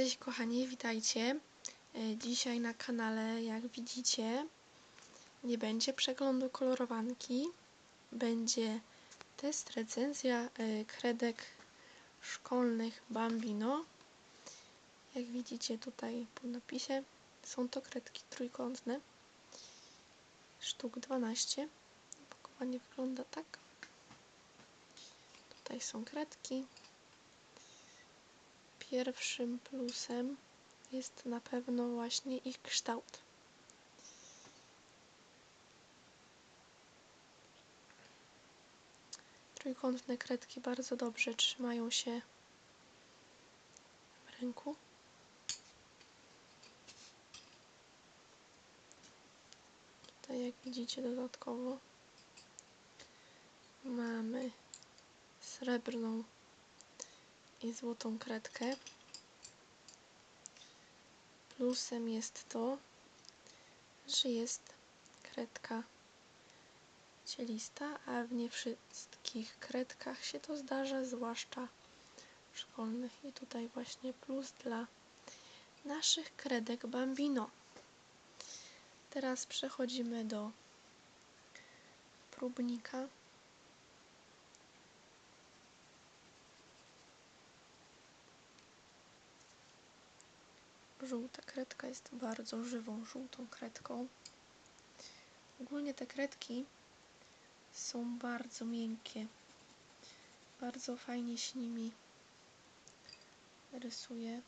Cześć kochani, witajcie. E, Dzisiaj na kanale, jak widzicie, nie będzie przeglądu kolorowanki. Będzie test, recenzja e, kredek szkolnych Bambino. Jak widzicie tutaj po napisie, są to kredki trójkątne. Sztuk 12. Opakowanie wygląda tak. Tutaj są kredki. Pierwszym plusem jest na pewno właśnie ich kształt. Trójkątne kredki bardzo dobrze trzymają się w ręku. Tutaj jak widzicie dodatkowo mamy srebrną i złotą kredkę. Plusem jest to, że jest kredka cielista, a w nie wszystkich kredkach się to zdarza, zwłaszcza szkolnych. I tutaj właśnie plus dla naszych kredek Bambino. Teraz przechodzimy do próbnika. Żółta kredka jest bardzo żywą żółtą kredką. Ogólnie te kredki są bardzo miękkie. Bardzo fajnie się nimi rysuje.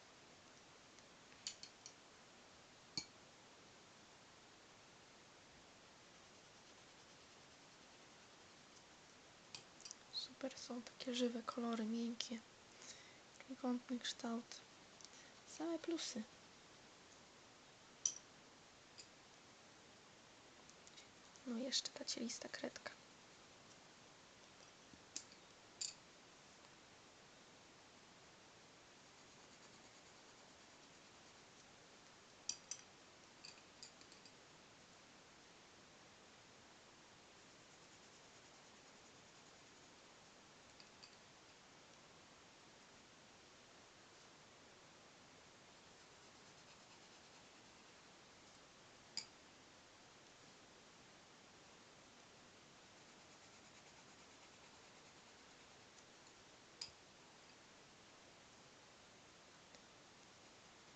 Super są takie żywe kolory, miękkie. Trójkątny kształt. Same plusy. No i jeszcze ta cielista kredka.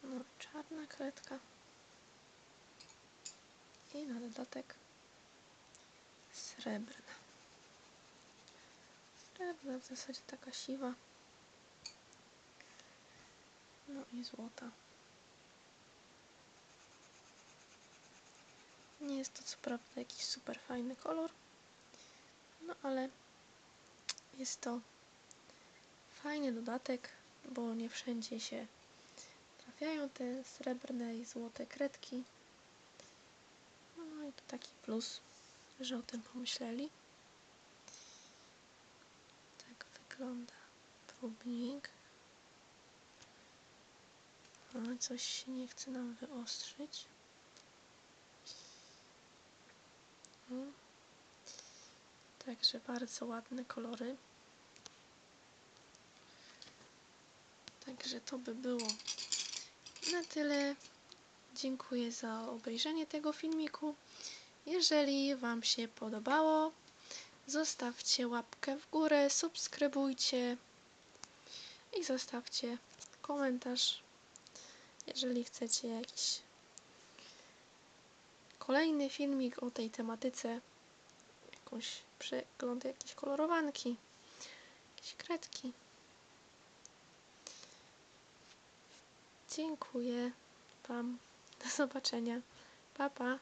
No, czarna kredka. I na dodatek srebrna. Srebrna w zasadzie taka siwa. No i złota. Nie jest to co prawda jakiś super fajny kolor, no ale jest to fajny dodatek, bo nie wszędzie się trafiają te srebrne i złote kredki. No i to taki plus, że o tym pomyśleli. Tak wygląda próbnik. O, coś się nie chce nam wyostrzyć. O. Także bardzo ładne kolory. Także to by było na tyle. Dziękuję za obejrzenie tego filmiku. Jeżeli Wam się podobało, zostawcie łapkę w górę, subskrybujcie i zostawcie komentarz, jeżeli chcecie jakiś kolejny filmik o tej tematyce, jakąś przegląd jakiejś kolorowanki, jakieś kredki. Dziękuję Wam. Do zobaczenia. Pa, pa.